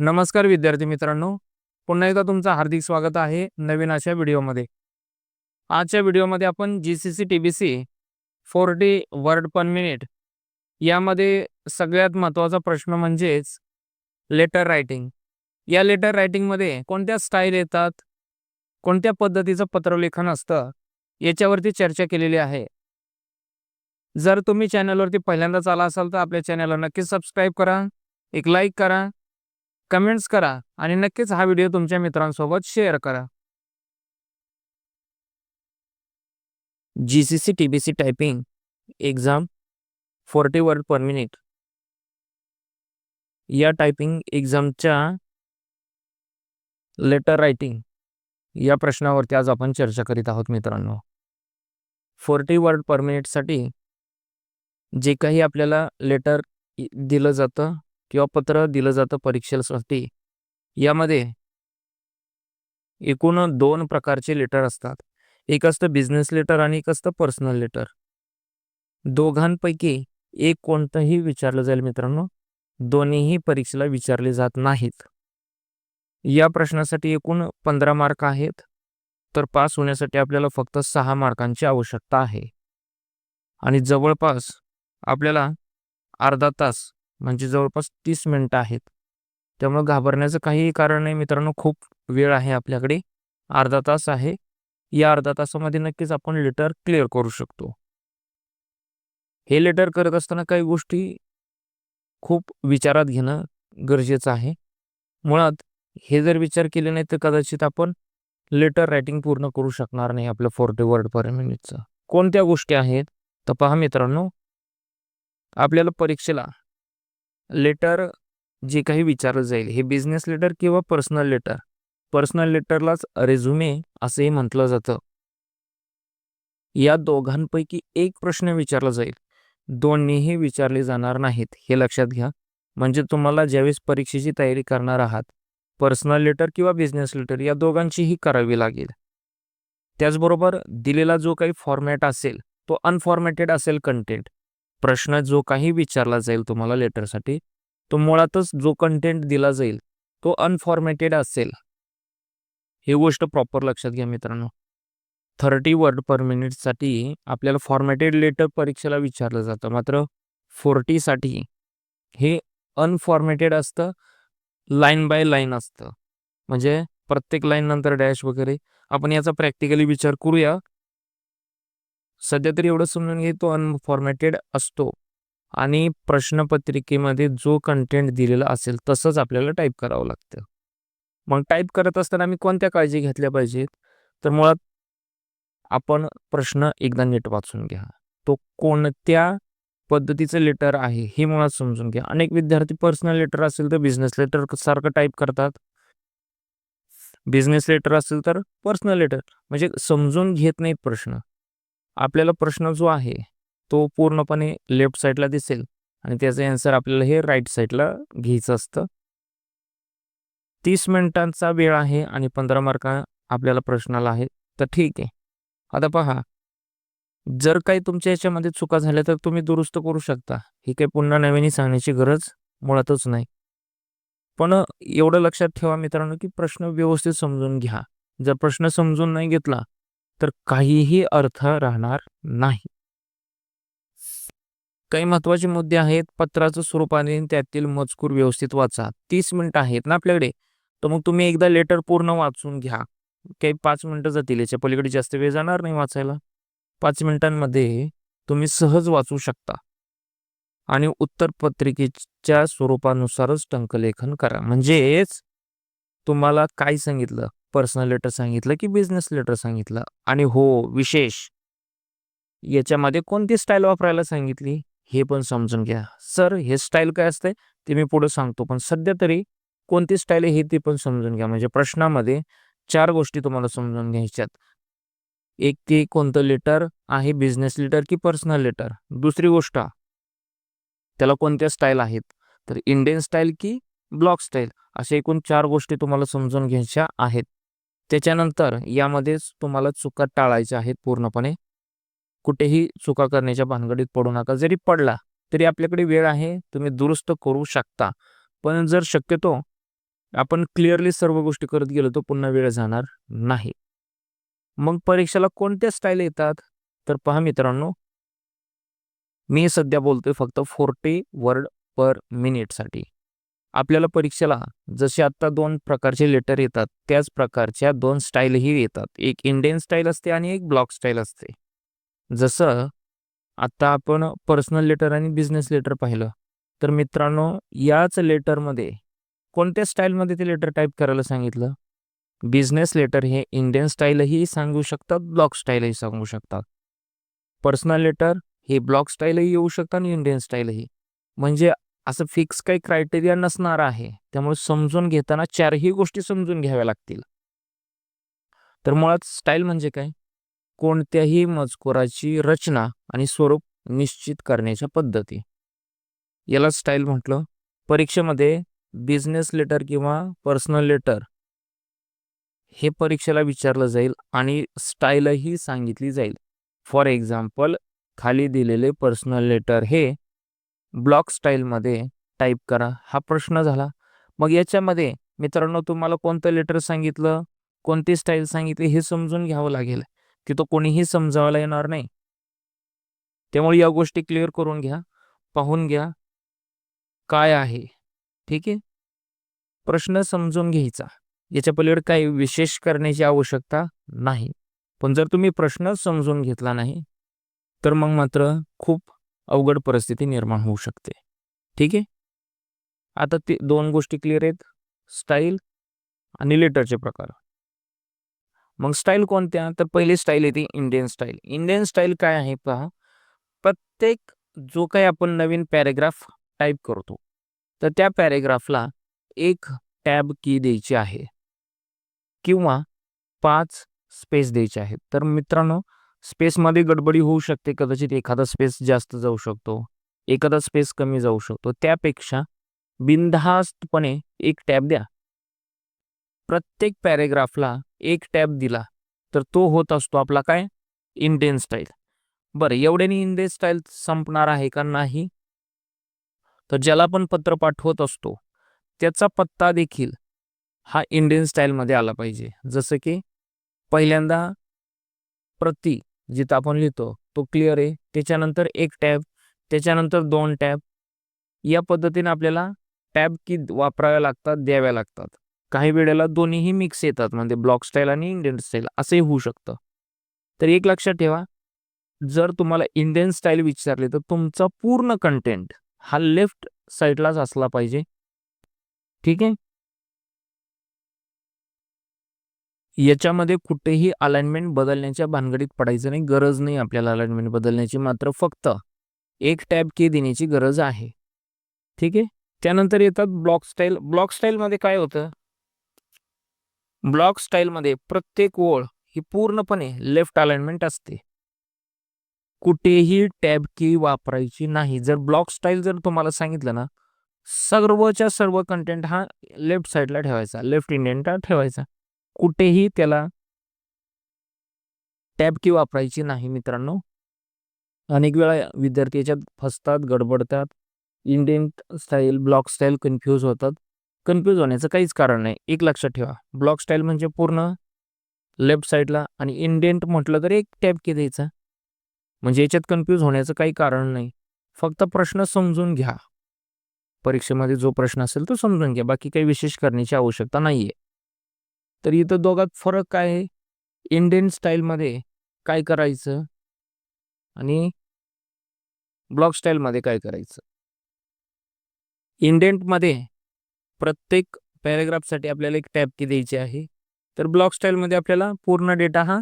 नमस्कार विद्यार्थी मित्रांनो. पुन्हा एकदा तुमचं हार्दिक स्वागत आहे नवीन अशा व्हिडिओमध्ये. आजच्या व्हिडिओमध्ये आपण G C C T B C forty word per minute यामध्ये सगळ्यात महत्त्वाचा प्रश्न म्हणजेच लेटर रायटिंग या लेटर रायटिंगमध्ये कोणत्या स्टाईल येतात? कोणत्या पद्धतीचं पत्रलेखन असतं? याच्यावरती चर्चा केलेली आहे. जर तुम्ही चॅनलवरती पहिल्यांदाच आला असाल तर आपल्या चॅनलला नक्की सबस्क्राईब करा. एक लाईक करा. कमेंट्स करा आणि नक्कीच हा व्हिडिओ तुमच्या मित्रांसोबत शेअर करा. G C C T B C typing exam forty word per minute या टायपिंग एक्झामच्या लेटर रायटिंग या प्रश्नावरती आज आपण चर्चा करीत आहोत मित्रांनो. फोर्टी वर्ड पर मिनिटसाठी जे काही आपल्याला लेटर दिलं जातं किंवा पत्र दिलं जातं परीक्षेसाठी. यामध्ये एकूण दोन प्रकारचे लेटर असतात. एक असतं बिझनेस लेटर आणि एक असतं पर्सनल लेटर दोघांपैकी एक कोणतंही विचारलं जाईल मित्रांनो दोन्हीही परीक्षेला विचारले जात नाहीत. या प्रश्नासाठी एकूण पंधरा मार्क आहेत तर पास होण्यासाठी आपल्याला फक्त सहा मार्कांची आवश्यकता आहे. आणि जवळपास आपल्याला अर्धा तास म्हणजे जवळपास तीस मिनटं आहेत. त्यामुळे घाबरण्याचं काहीही कारण नाही. मित्रांनो खूप वेळ आहे आपल्याकडे. अर्धा तास आहे. या अर्धा तासामध्ये नक्कीच आपण लेटर क्लिअर करू शकतो. हे लेटर करत असताना काही गोष्टी खूप विचारात घेणं गरजेचं आहे. मुळात हे जर विचार केले नाही तर कदाचित आपण लेटर रायटिंग पूर्ण करू शकणार नाही आपलं फोर्टी वर्ड पर मिनिटचं कोणत्या गोष्टी आहेत? तर पहा मित्रांनो आपल्याला परीक्षेला लेटर जे काही विचारलं जाईल हे बिझनेस लेटर किंवा पर्सनल लेटर पर्सनल लेटरलाच रेझ्युमे असंही म्हटलं जातं. या दोघांपैकी एक प्रश्न विचारला जाईल. दोन्हीही विचारले जाणार नाहीत हे लक्षात घ्या. म्हणजे तुम्हाला ज्यावेळेस परीक्षेची तयारी करणार आहात पर्सनल लेटर किंवा बिझनेस लेटर या दोघांचीही करावी लागेल. त्याचबरोबर दिलेला जो काही फॉर्मॅट असेल तो अनफॉर्मॅटेड असेल कंटेंट प्रश्न जो काही विचारला जाईल तुम्हाला लेटरसाठी तो मुळातच जो कंटेंट दिला जाईल तो अनफॉर्मॅटेड असेल. ही गोष्ट प्रॉपर लक्षात घ्या मित्रांनो. थर्टी वर्ड पर मिनिटसाठी आपल्याला फॉर्मॅटेड लेटर परीक्षेला विचारलं जातं. मात्र फोर्टीसाठी हे अनफॉर्मॅटेड असतं लाईन बाय लाईन असतं. म्हणजे प्रत्येक लाईन नंतर डॅश वगैरे आपण याचा प्रॅक्टिकली विचार करूया. सध्या तरी एवढं समजून घे तो अनफॉर्मॅटेड असतो. आणि प्रश्नपत्रिकेमध्ये जो कंटेंट दिलेला असेल तसंच आपल्याला टाईप करावं लागतं. मग टाईप करत असताना आम्ही कोणत्या काळजी घेतल्या पाहिजेत? तर मुळात आपण प्रश्न एकदा नीट वाचून घ्या. तो कोणत्या पद्धतीचं लेटर आहे हे मुळात समजून घ्या. अनेक विद्यार्थी पर्सनल लेटर असेल तर बिझनेस लेटर सारखं टाईप करतात. बिझनेस लेटर असेल तर पर्सनल लेटर म्हणजे समजून घेत नाहीत प्रश्न. आपल्याला प्रश्न जो आहे तो पूर्णपणे लेफ्ट साईडला दिसेल आणि त्याचं आन्सर आपल्याला हे राईट साईडला घ्यायचं असतं. तीस मिनिटांचा वेळ आहे आणि पंधरा मार्क आपल्याला प्रश्नाला आहे तर ठीक आहे. आता पहा जर काही तुमच्या याच्यामध्ये चुका झाल्या तर तुम्ही दुरुस्त करू शकता. ही काही पुन्हा नवीन सांगण्याची गरज मुळातच नाही. पण एवढं लक्षात ठेवा मित्रांनो की प्रश्न व्यवस्थित समजून घ्या. जर प्रश्न समजून नाही घेतला तर काहीही अर्थ राहणार नाही. काही महत्त्वाचे मुद्दे आहेत. पत्राचं स्वरूप आणि त्यातील मजकूर व्यवस्थित वाचा. तीस मिनिटं आहेत ना आपल्याकडे? तर मग तुम्ही एकदा लेटर पूर्ण वाचून घ्या. काही पाच मिनिटं जातील. याच्या पलीकडे जास्त वेळ जाणार नाही वाचायला. पाच मिनिटांमध्ये तुम्ही सहज वाचू शकता. आणि उत्तर पत्रिकेच्या स्वरूपानुसारच टंकलेखन करा. म्हणजेच तुम्हाला काय सांगितलं? पर्सनल लेटर सांगितलं की बिझनेस लेटर सांगितलं? आणि हो विशेष. याच्यामध्ये कोणती स्टाईल वापरायला सांगितली? हे पण समजून घ्या. सर हे स्टाईल काय असते ते मी पुढे सांगतो पण सध्या तरी कोणती स्टाईल आहे हे ते पण समजून घ्या. म्हणजे प्रश्नामध्ये चार गोष्टी तुम्हाला समजून घ्यायच्यात. एक ते कोणतं लेटर आहे? बिझनेस लेटर की पर्सनल लेटर? दुसरी गोष्ट त्याला कोणत्या स्टाईल आहेत? तर इंडियन स्टाईल की ब्लॉक स्टाईल? अशा एकूण चार गोष्टी तुम्हाला समजून घ्यायच्या आहेत. त्याच्यानंतर यामध्येच तुम्हाला चुका टाळायच्या आहेत पूर्णपणे. कुठेही चुका करण्याच्या भानगडीत पडू नका. जरी पडला तरी आपल्याकडे वेळ आहे. तुम्ही दुरुस्त करू शकता. पण जर शक्यतो आपण क्लिअरली सर्व गोष्टी करत गेलो तर पुन्हा वेळ जाणार नाही. मग परीक्षेला कोणत्या स्टाईल येतात? तर पहा मित्रांनो. मी सध्या बोलतोय फक्त फोर्टी वर्ड पर मिनिटसाठी आपल्याला परीक्षेला जसे आत्ता दोन प्रकारचे लेटर येतात त्याच प्रकारच्या दोन स्टाईलही येतात. एक इंडियन स्टाईल असते आणि एक ब्लॉक स्टाईल असते. जसं आत्ता आपण पर्सनल लेटर आणि बिझनेस लेटर पाहिलं तर मित्रांनो याच लेटरमध्ये कोणत्या स्टाईलमध्ये ते लेटर टाईप करायला सांगितलं? बिझनेस लेटर हे इंडियन स्टाईलही सांगू शकतात ब्लॉक स्टाईलही सांगू शकतात. पर्सनल लेटर हे ब्लॉक स्टाईलही येऊ शकतात आणि इंडियन स्टाईलही म्हणजे असं फिक्स काही क्रायटेरिया नसणार आहे. त्यामुळे समजून घेताना चारही गोष्टी समजून घ्याव्या लागतील. तर मुळात स्टाईल म्हणजे काय? कोणत्याही मजकुराची रचना आणि स्वरूप निश्चित करण्याच्या पद्धती. याला स्टाईल म्हटलं. परीक्षेमध्ये बिझनेस लेटर किंवा पर्सनल लेटर हे परीक्षेला विचारलं जाईल आणि स्टाईलही सांगितली जाईल. फॉर एक्झाम्पल खाली दिलेले पर्सनल लेटर हे ब्लॉक स्टाईलमध्ये टाईप करा. हा प्रश्न झाला. मग याच्यामध्ये मित्रांनो तुम्हाला कोणतं लेटर सांगितलं? कोणती स्टाईल सांगितली? हे समजून घ्यावं लागेल की तो कोणीही समजावायला येणार नाही. त्यामुळे या गोष्टी क्लिअर करून घ्या. पाहून घ्या. काय आहे? ठीक आहे? प्रश्न समजून घ्यायचा. याच्या पलीकडे काही विशेष करण्याची आवश्यकता नाही. पण जर तुम्ही प्रश्न समजून घेतला नाही तर मग मात्र खूप अवघड परिस्थिती निर्माण होऊ शकते. ठीक आहे? आता ते दोन गोष्टी क्लिअर आहेत. स्टाईल आणि लेटरचे प्रकार. मग स्टाईल कोणत्या? तर पहिली स्टाईल येते इंडियन स्टाईल इंडियन स्टाईल काय आहे पहा? प्रत्येक जो काही आपण नवीन पॅरेग्राफ टाईप करतो तर त्या पॅरेग्राफला एक टॅब की द्यायची आहे. किंवा पाच स्पेस द्यायचे आहेत. तर मित्रांनो स्पेसमध्ये गडबडी होऊ शकते कदाचित एखादा स्पेस जास्त जाऊ शकतो एखादा स्पेस कमी जाऊ शकतो. त्यापेक्षा बिनधास्तपणे एक टॅब द्या. प्रत्येक पॅरेग्राफला एक टॅब दिला तर तो होत असतो आपला काय? Indian style. बरं एवढ्याने इंडियन स्टाईल संपणार आहे का नाही? तर ज्याला पण पत्र पाठवत असतो त्याचा पत्ता देखील हा इंडियन स्टाईलमध्ये आला पाहिजे. जसं की पहिल्यांदा प्रति जिथं आपण लिहितो तो क्लिअर आहे. त्याच्यानंतर एक टॅब त्याच्यानंतर दोन टॅब. या पद्धतीने आपल्याला टॅब की वापराव्या लागतात द्याव्या लागतात. काही वेळेला दोन्हीही मिक्स येतात म्हणजे ब्लॉक स्टाईल आणि इंडियन स्टाईल असंही होऊ शकतं. तर एक लक्षात ठेवा जर तुम्हाला इंडियन स्टाईल विचारली तर तुमचा पूर्ण कंटेंट हा लेफ्ट साईडलाच असला पाहिजे. ठीक आहे? याच्यामध्ये कुठेही अलाइनमेंट बदलण्याच्या भानगडीत पडायचं नाही. गरज नाही आपल्याला अलाइनमेंट बदलण्याची. मात्र फक्त एक टॅब की देण्याची गरज आहे. ठीक आहे? त्यानंतर येतात ब्लॉक स्टाईल ब्लॉक स्टाईलमध्ये काय होतं? ब्लॉक स्टाईलमध्ये प्रत्येक ओळ ही पूर्णपणे लेफ्ट अलाइनमेंट असते. कुठेही टॅब की वापरायची नाही. जर ब्लॉक स्टाईल जर तुम्हाला सांगितलं ना सर्वच्या सर्व कंटेंट हा लेफ्ट साईडला ठेवायचा. लेफ्ट इंडियनला ठेवायचा. कुठेही त्याला टॅब की वापरायची नाही मित्रांनो. अनेक वेळा विद्यार्थी याच्यात फसतात गडबडतात Indian style block style confused होतात. कन्फ्यूज होण्याचं काहीच कारण नाही. एक लक्षात ठेवा. ब्लॉक स्टाईल म्हणजे पूर्ण लेफ्ट साईडला आणि इंडेंट म्हटलं तर एक टॅब की द्यायचा. म्हणजे याच्यात कन्फ्यूज होण्याचं काही कारण नाही. फक्त प्रश्न समजून घ्या. परीक्षेमध्ये जो प्रश्न असेल तो समजून घ्या. बाकी काही विशेष करण्याची आवश्यकता नाही आहे तर इथं दोघात फरक काय आहे? इंडियन स्टाईलमध्ये काय करायचं? आणि ब्लॉक स्टाईलमध्ये काय करायचं? इंडेंटमध्ये प्रत्येक पॅरेग्राफसाठी आपल्याला एक टॅप की द्यायची आहे. तर ब्लॉक स्टाईलमध्ये आपल्याला पूर्ण डेटा हा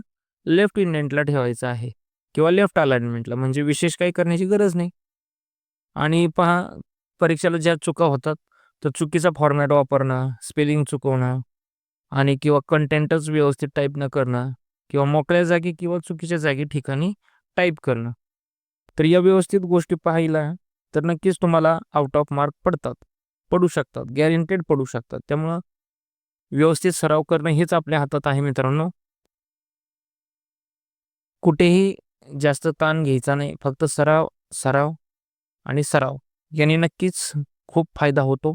लेफ्ट इंडेंटला ठेवायचा आहे. किंवा लेफ्ट अलाइनमेंटला म्हणजे विशेष काही करण्याची गरज नाही. आणि पहा परीक्षेला ज्या चुका होतात तर चुकीचा फॉर्मॅट वापरणं स्पेलिंग चुकवणं आणि किंवा कंटेंटच व्यवस्थित टाईप न करणं किंवा मोकळ्या जागी किंवा चुकीच्या जागी ठिकाणी टाईप करणं. तर या व्यवस्थित गोष्टी पाहिल्या तर नक्कीच तुम्हाला आउट ऑफ मार्क पडतात पडू शकतात गॅरंटेड पडू शकतात. त्यामुळं व्यवस्थित सराव करणं हेच आपल्या हातात आहे मित्रांनो. कुठेही जास्त ताण घ्यायचा नाही फक्त सराव सराव आणि सराव. याने नक्कीच खूप फायदा होतो.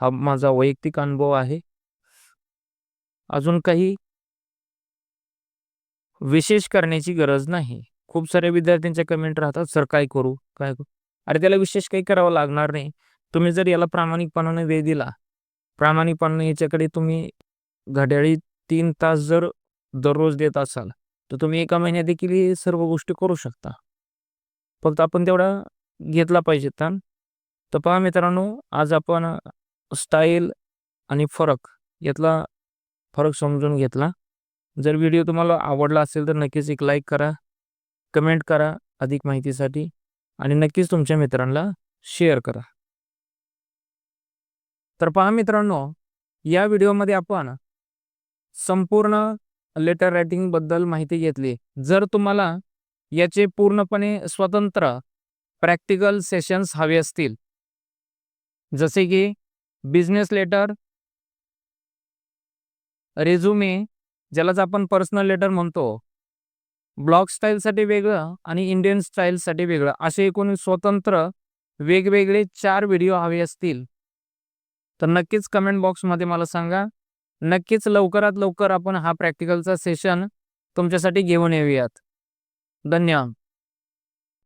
हा माझा वैयक्तिक अनुभव आहे. अजून काही? विशेष करण्याची गरज नाही. खूप साऱ्या विद्यार्थ्यांच्या कमेंट राहतात सर काय करू? काय करू? अरे त्याला विशेष काही करावं लागणार नाही. तुम्ही जर याला प्रामाणिकपणाने वेळ दिला प्रामाणिकपणाने याच्याकडे तुम्ही घड्याळी तीन तास जर दररोज देत असाल तर तुम्ही एका महिन्यात देखील ही सर्व गोष्टी करू शकता. फक्त आपण तेवढा घेतला पाहिजे ताण. तर पहा मित्रांनो आज आपण स्टाईल आणि फरक यातला फरक समजून घेतला. जर व्हिडिओ तुम्हाला आवडला असेल तर नक्कीच एक लाईक करा कमेंट करा अधिक माहितीसाठी आणि नक्कीच तुमच्या मित्रांना शेअर करा. तर पहा मित्रांनो या व्हिडिओमध्ये आपण संपूर्ण लेटर रायटिंगबद्दल माहिती घेतली. जर तुम्हाला याचे पूर्णपणे स्वतंत्र प्रॅक्टिकल सेशन्स हवे असतील जसे की बिझनेस लेटर रेझ्युमे ज्यालाच आपण पर्सनल लेटर म्हणतो. ब्लॉक स्टाईलसाठी वेगळं आणि इंडियन स्टाईलसाठी वेगळं. असे एकूण स्वतंत्र वेगवेगळे चार व्हिडिओ हवे असतील. तर नक्कीच कमेंट बॉक्समध्ये मला सांगा. नक्कीच लवकरात लवकर आपण हा प्रॅक्टिकलचा सेशन तुमच्यासाठी घेऊन येऊयात. धन्यवाद.